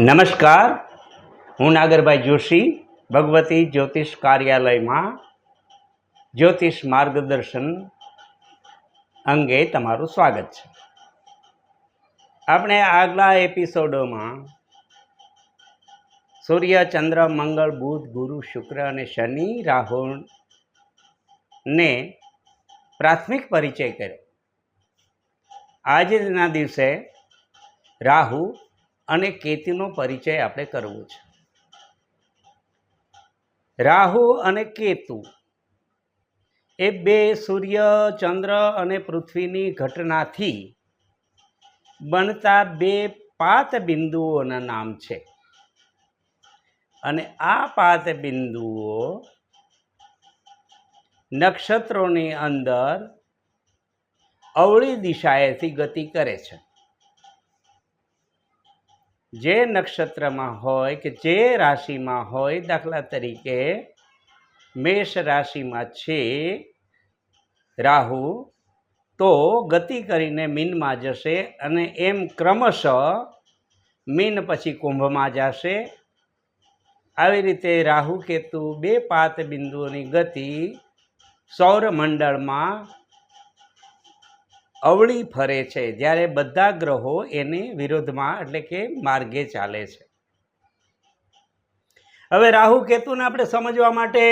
નમસ્કાર. હું નાગરભાઈ જોશી, ભગવતી જ્યોતિષ કાર્યાલયમાં જ્યોતિષ માર્ગદર્શન અંગે તમારું સ્વાગત છે. આપણે આગલા એપિસોડોમાં સૂર્ય, ચંદ્ર, મંગળ, બુધ, ગુરુ, શુક્ર અને શનિ રાહુ ને પ્રાથમિક પરિચય કર્યો. આજના દિવસે રાહુ અને કેતુનો પરિચય આપણે કરવો છે. રાહુ અને કેતુ એ બે સૂર્ય, ચંદ્ર અને પૃથ્વીની ઘટનાથી બનતા બે પાત બિંદુઓના નામ છે. અને આ પાત બિંદુઓ નક્ષત્રોની અંદર અવળી દિશાએથી ગતિ કરે છે. જે નક્ષત્રમાં હોય કે જે રાશિમાં હોય, દાખલા તરીકે મેષ રાશિમાં છે રાહુ, તો ગતિ કરીને મીનમાં જશે અને એમ ક્રમશઃ મીન પછી કુંભમાં જશે. આવી રીતે રાહુ કેતુ બે પાત બિંદુઓની ગતિ સૌરમંડળમાં અવળી ફરે છે. જ્યારે બધા ગ્રહો એની વિરોધમાં એટલે કે માર્ગે ચાલે છે. હવે રાહુ કેતુને આપણે સમજવા માટે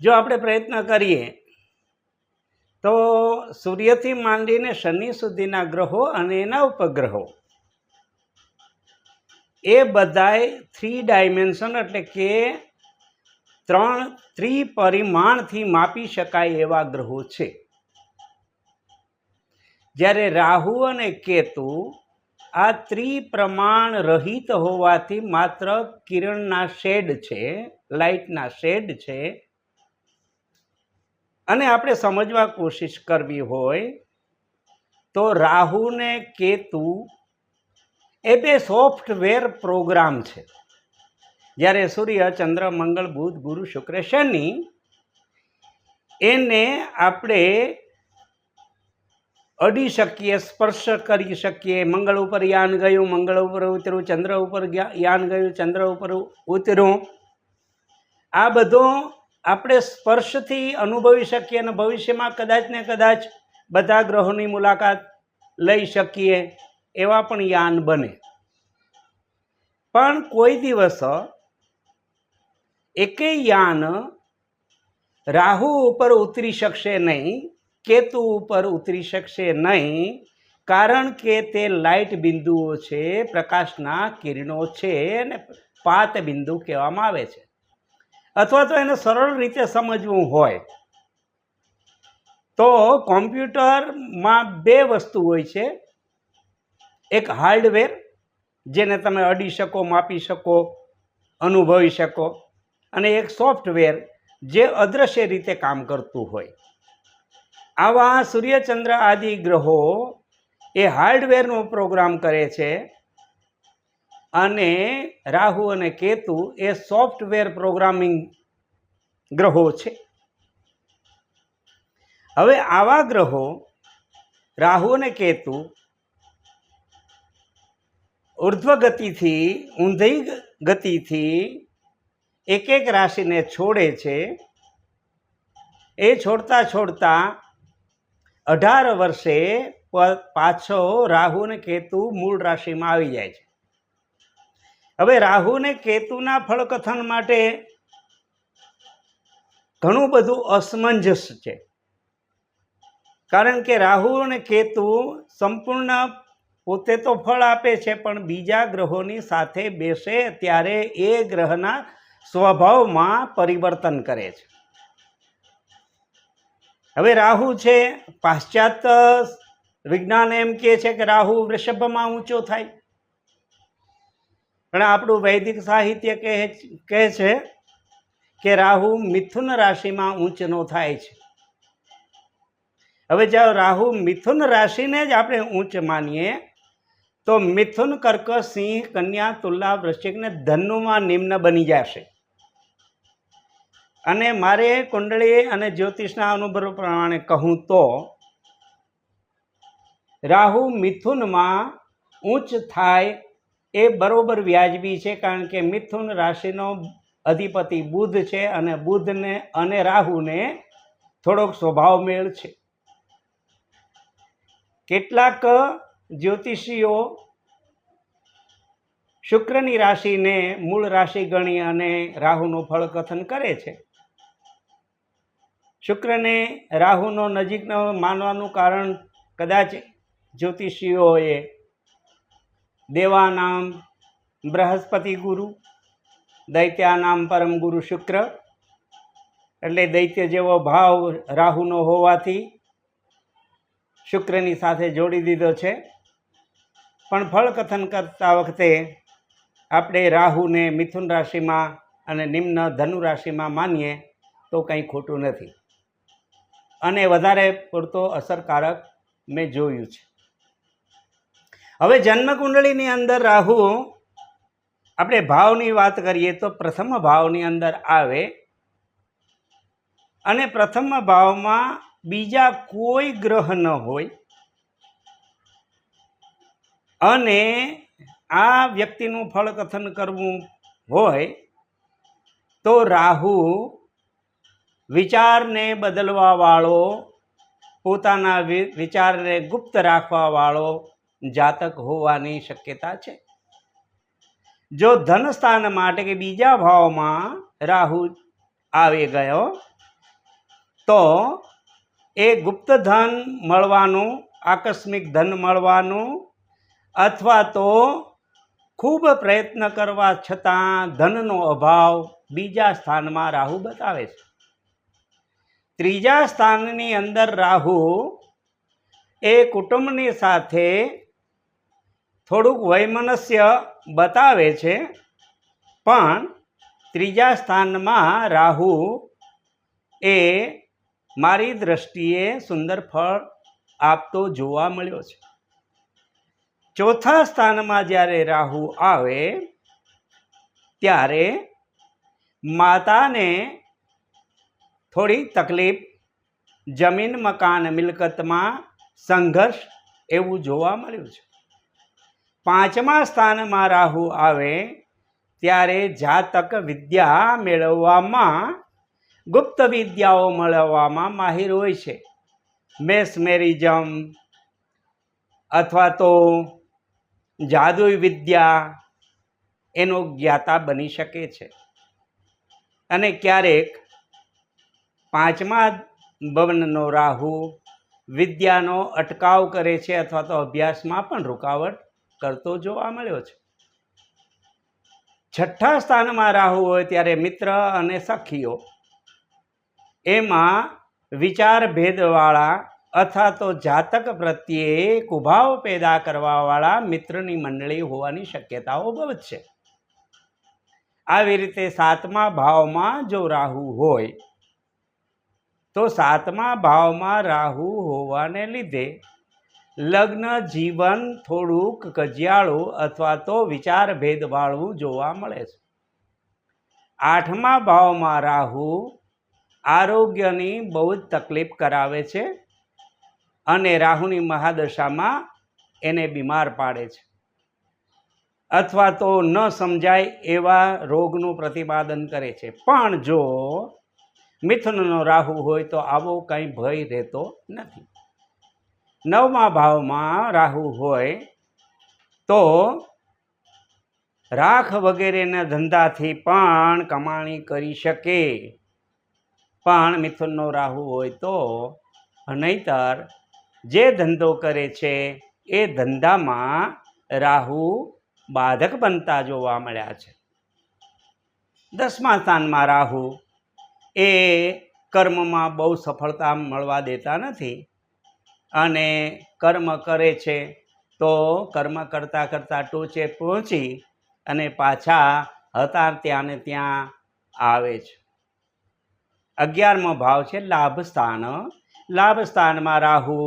જો આપણે પ્રયત્ન કરીએ, તો સૂર્યથી માંડીને શનિ સુધીના ગ્રહો અને એના ઉપગ્રહો, એ બધાય થ્રી ડાયમેન્શન એટલે કે ત્રણ ત્રિપરિમાણથી માપી શકાય એવા ગ્રહો છે. જ્યારે રાહુ અને કેતુ આ ત્રિપ્રમાણ રહિત હોવાથી માત્ર કિરણના શેડ છે, લાઇટના શેડ છે. અને આપણે સમજવા કોશિશ કરવી હોય તો રાહુ ને કેતુ એ બે સોફ્ટવેર પ્રોગ્રામ છે. જ્યારે સૂર્ય, ચંદ્ર, મંગળ, બુધ, ગુરુ, શુક્ર, શનિ એને આપણે અડી શકીએ, સ્પર્શ કરી શકીએ. મંગળ ઉપર યાન ગયું, મંગળ ઉપર ઉતર્યું, ચંદ્ર ઉપર યાન ગયું, ચંદ્ર ઉપર ઉતર્યું. આ બધો આપણે સ્પર્શથી અનુભવી શકીએ અને ભવિષ્યમાં કદાચ ને કદાચ બધા ગ્રહોની મુલાકાત લઈ શકીએ, એવા પણ યાન બને. પણ કોઈ દિવસ એકેય યાન રાહુ ઉપર ઉતરી શકશે નહીં, કેતુ ઉપર ઉતરી શકશે નહીં, કારણ કે તે લાઇટ બિંદુઓ છે, પ્રકાશના કિરણો છે અને પાત બિંદુ કહેવામાં આવે છે. અથવા તો એને સરળ રીતે સમજવું હોય. તો કોમ્પ્યુટરમાં બે વસ્તુ હોય છે. એક હાર્ડવેર, જેને તમે અડી શકો, માપી શકો, અનુભવી શકો. અને એક સોફ્ટવેર જે અદૃશ્ય રીતે કામ કરતું હોય. આવા સૂર્યચંદ્ર આદિ ગ્રહો એ હાર્ડવેરનો પ્રોગ્રામ કરે છે અને રાહુ અને કેતુ એ સોફ્ટવેર પ્રોગ્રામિંગ ગ્રહો છે. હવે આવા ગ્રહો રાહુ અને કેતુ ઉર્ધ્વ ગતિથી ઊંધી ગતિથી એક એક રાશિને છોડે છે, એ છોડતા છોડતા અઢાર વર્ષે પાછો રાહુ અને કેતુ મૂળ રાશિમાં આવી જાય છે. હવે રાહુ ને કેતુના ફળકથન માટે ઘણું બધું અસમંજસ છે. કારણ કે રાહુ અને કેતુ સંપૂર્ણ પોતે તો ફળ આપે છે, પણ બીજા ગ્રહોની સાથે બેસે ત્યારે એ ગ્રહના સ્વભાવમાં પરિવર્તન કરે છે. હવે રાહુ છે, પાશ્ચાત્ય વિજ્ઞાન એમ કહે છે કે રાહુ વૃષભમાં ઊંચો થાય. પણ આપણું વૈદિક સાહિત્ય કહે કહે છે કે રાહુ મિથુન રાશિમાં ઊંચનો થાય છે. હવે જ્યારે રાહુ મિથુન રાશિને જ આપણે ઊંચ માનીએ, તો મિથુન કર્ક સિંહ, કન્યા, તુલા વૃશ્ચિકને ધનુમાં નિમ્ન બની જશે. અને મારે કુંડળી અને જ્યોતિષના અનુભવ પ્રમાણે કહું તો, રાહુ મિથુનમાં ઉચ્ચ થાય એ બરોબર વ્યાજબી છે, કારણ કે મિથુન રાશિનો અધિપતિ બુધ છે અને બુધને અને રાહુને થોડોક સ્વભાવ મેળ છે. કેટલાક જ્યોતિષીઓ શુક્રની રાશિને મૂળ રાશિ ગણી અને રાહુનું ફળકથન કરે છે. શુક્રને રાહુનો નજીકનો માનવાનું કારણ કદાચ જ્યોતિષીઓએ દેવાનામ બૃહસ્પતિ ગુરુ, દૈત્યાનામ પરમ ગુરુ શુક્ર, એટલે દૈત્ય જેવો ભાવ રાહુનો હોવાથી શુક્રની સાથે જોડી દીધો છે. પણ ફળકથન કરતા વખતે આપણે રાહુને મિથુન રાશિમાં અને નિમ્ન ધનુ રાશિમાં માનીએ તો કંઈ ખોટું નથી. અને વધારે પૂરતો અસરકારક મેં જોયું છે. હવે જન્મકુંડળીની અંદર રાહુ, આપણે ભાવની વાત કરીએ તો પ્રથમ ભાવની અંદર આવે અને પ્રથમ ભાવમાં બીજા કોઈ ગ્રહ ન હોય અને આ વ્યક્તિનું ફળકથન કરવું હોય તો રાહુ વિચારને બદલવાવાળો, પોતાના વિચારને ગુપ્ત રાખવાવાળો જાતક હોવાની શક્યતા છે. જો ધન સ્થાન માટે કે બીજા ભાવમાં રાહુ આવી ગયો, તો એ ગુપ્ત ધન મળવાનું, આકસ્મિક ધન મળવાનું અથવા તો ખૂબ પ્રયત્ન કરવા છતાં ધનનો અભાવ બીજા સ્થાનમાં રાહુ બતાવે છે. ત્રીજા સ્થાનની અંદર રાહુ એ કુટુંબની સાથે થોડુંક વૈમનસ્ય બતાવે છે, પણ ત્રીજા સ્થાનમાં રાહુ એ મારી દ્રષ્ટિએ સુંદર ફળ આપતો જોવા મળ્યો છે. ચોથા સ્થાનમાં જ્યારે રાહુ આવે, ત્યારે માતાને થોડી તકલીફ. જમીન, મકાન, મિલકતમાં સંઘર્ષ એવું જોવા મળ્યું છે. પાંચમા સ્થાનમાં રાહુ આવે ત્યારે જાતક વિદ્યા મેળવવામાં, ગુપ્ત વિદ્યાઓ મેળવવામાં માહિર હોય છે. મેસમેરિઝમ અથવા તો જાદુઈ વિદ્યા એનો જ્ઞાતા બની શકે છે. અને ક્યારેક પાંચમા ભવનનો રાહુ વિદ્યાનો અટકાવ કરે છે અથવા તો અભ્યાસમાં પણ રૂકાવટ કરતો જોવા મળ્યો છે. છઠ્ઠા સ્થાનમાં રાહુ હોય ત્યારે મિત્ર અને સખીઓ એમાં વિચાર ભેદવાળા અથવા તો જાતક પ્રત્યે કુભાવ પેદા કરવાવાળા મિત્રની મંડળી હોવાની શક્યતાઓ બહુ છે. આવી રીતે સાતમા ભાવમાં જો રાહુ હોય તો સાતમા ભાવમાં રાહુ હોવાને લીધે લગ્ન જીવન થોડુંક કજિયાળું અથવા તો વિચાર ભેદવાળવું જોવા મળે છે. આઠમા ભાવમાં રાહુ આરોગ્યની બહુ જ તકલીફ કરાવે છે અને રાહુની મહાદશામાં એને બીમાર પાડે છે. અથવા તો ન સમજાય એવા રોગનું પ્રતિપાદન કરે છે. પણ જો મિથુનનો રાહુ હોય તો આવો કંઈ ભય રહેતો નથી. નવમા ભાવમાં રાહુ હોય તો રાખ વગેરેના ધંધાથી પણ કમાણી કરી શકે. પણ મિથુનનો રાહુ હોય તો નહીતર જે ધંધો કરે છે એ ધંધામાં રાહુ બાધક બનતા જોવા મળ્યા છે. દસમા સ્થાનમાં રાહુ એ કર્મમાં બહુ સફળતા મળવા દેતા નથી. અને કર્મ કરે છે તો કર્મ કરતાં કરતાં ટોચે પહોંચી અને પાછા હતા ત્યાં ને ત્યાં આવે છે અગિયારમો ભાવ છે લાભ સ્થાન લાભ રાહુ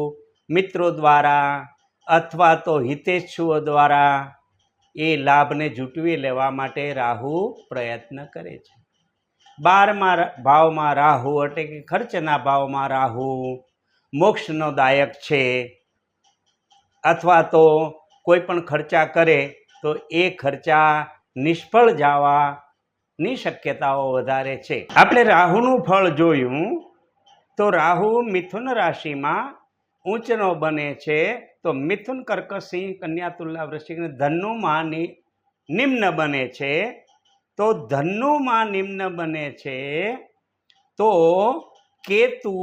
મિત્રો દ્વારા અથવા તો હિતેચ્છુઓ દ્વારા એ લાભને જૂટવી લેવા માટે રાહુ પ્રયત્ન કરે છે. બારમા ભાવમાં રાહુ એટલે કે ખર્ચના ભાવમાં રાહુ. મોક્ષનો દાયક છે. અથવા તો કોઈ પણ ખર્ચા કરે તો એ ખર્ચા નિષ્ફળ જવાની શક્યતાઓ વધારે છે. આપણે રાહુનું ફળ જોયું તો રાહુ મિથુન રાશિમાં ઊંચનો બને છે. તો મિથુન કર્કસિંહ કન્યાતુલ્લા કન્યા તુલા વૃશ્ચિક ધનુમાં નિમ્ન બને છે. તો ધનુમાં નિમ્ન બને છે. તો કેતુ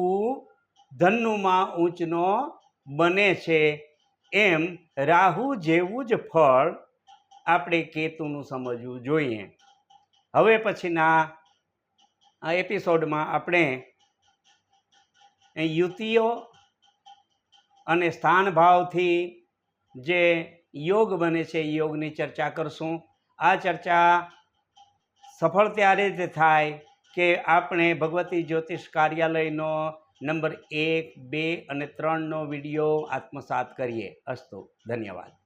ધનુમાં ઊંચનો બને છે. એમ રાહુ જેવું જ ફળ આપણે કેતુનું સમજવું જોઈએ. હવે પછીના આ એપિસોડમાં આપણે યુતિઓ અને સ્થાન ભાવથી જે યોગ બને છે યોગની ચર્ચા કરશું. આ ચર્ચા સફળ ત્યારે જ થાય કે આપણે ભગવતી જ્યોતિષ કાર્યાલયનો નંબર એક, બે અને ત્રણનો વીડિયો આત્મસાત કરીએ. અસ્તુ. ધન્યવાદ.